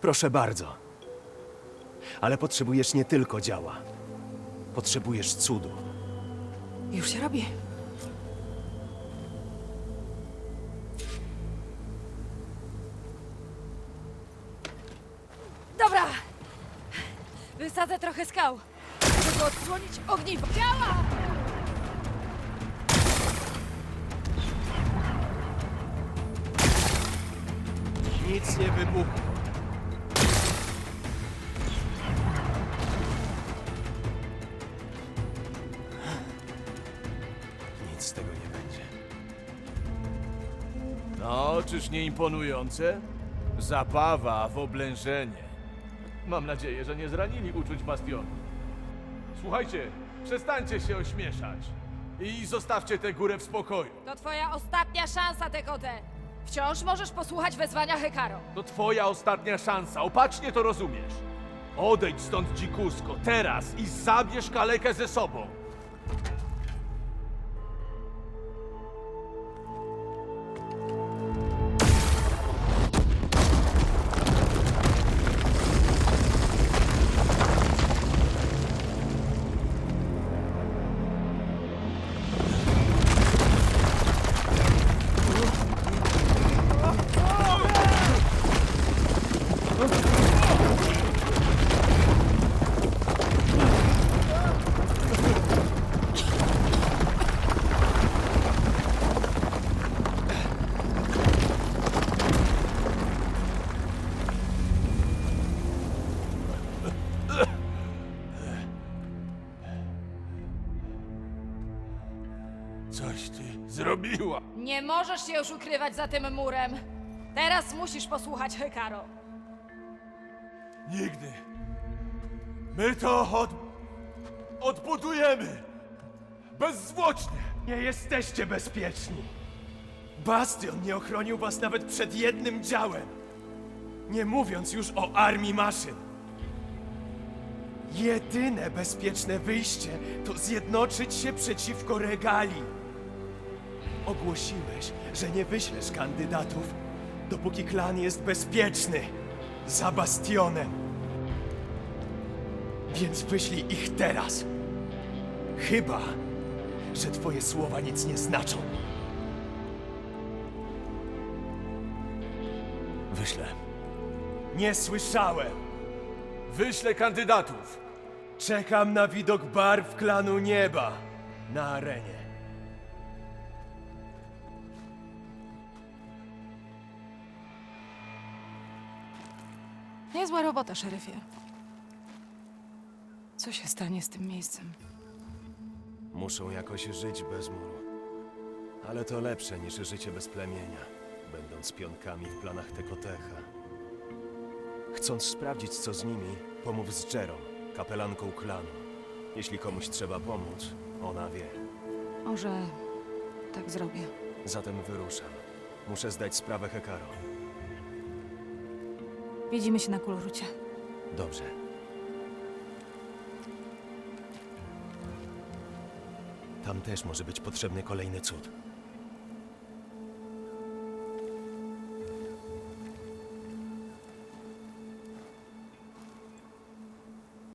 Proszę bardzo. Ale potrzebujesz nie tylko działa. Potrzebujesz cudu. Już się robi. Dobra! Wysadzę trochę skał, żeby odsłonić ogniwo. Działa! Nic nie wybuchło. Z tego nie będzie. No, czyż nie imponujące? Zabawa w oblężenie. Mam nadzieję, że nie zranili uczuć Bastionu. Słuchajcie, przestańcie się ośmieszać. I zostawcie tę górę w spokoju. To twoja ostatnia szansa, Tekotę. Wciąż możesz posłuchać wezwania Hekaro. To twoja ostatnia szansa, opacznie to rozumiesz. Odejdź stąd dzikusko, teraz i zabierz kalekę ze sobą. Coś ty zrobiła. Nie możesz się już ukrywać za tym murem. Teraz musisz posłuchać Hekaro. Nigdy. My to od... odbudujemy. Bezzwłocznie. Nie jesteście bezpieczni. Bastion nie ochronił was nawet przed jednym działem. Nie mówiąc już o armii maszyn. Jedyne bezpieczne wyjście to zjednoczyć się przeciwko regali. Ogłosiłeś, że nie wyślesz kandydatów, dopóki klan jest bezpieczny za bastionem. Więc wyślij ich teraz. Chyba, że twoje słowa nic nie znaczą. Wyślę. Nie słyszałem. Wyślę kandydatów. Czekam na widok barw klanu nieba na arenie. Niezła robota, szeryfie. Co się stanie z tym miejscem? Muszą jakoś żyć bez muru. Ale to lepsze niż życie bez plemienia, będąc pionkami w planach Tekotecha. Chcąc sprawdzić, co z nimi, pomów z Jerą, kapelanką klanu. Jeśli komuś trzeba pomóc, ona wie. Może tak zrobię. Zatem wyruszam. Muszę zdać sprawę Hekaro. Widzimy się na kulrucie. Dobrze. Tam też może być potrzebny kolejny cud.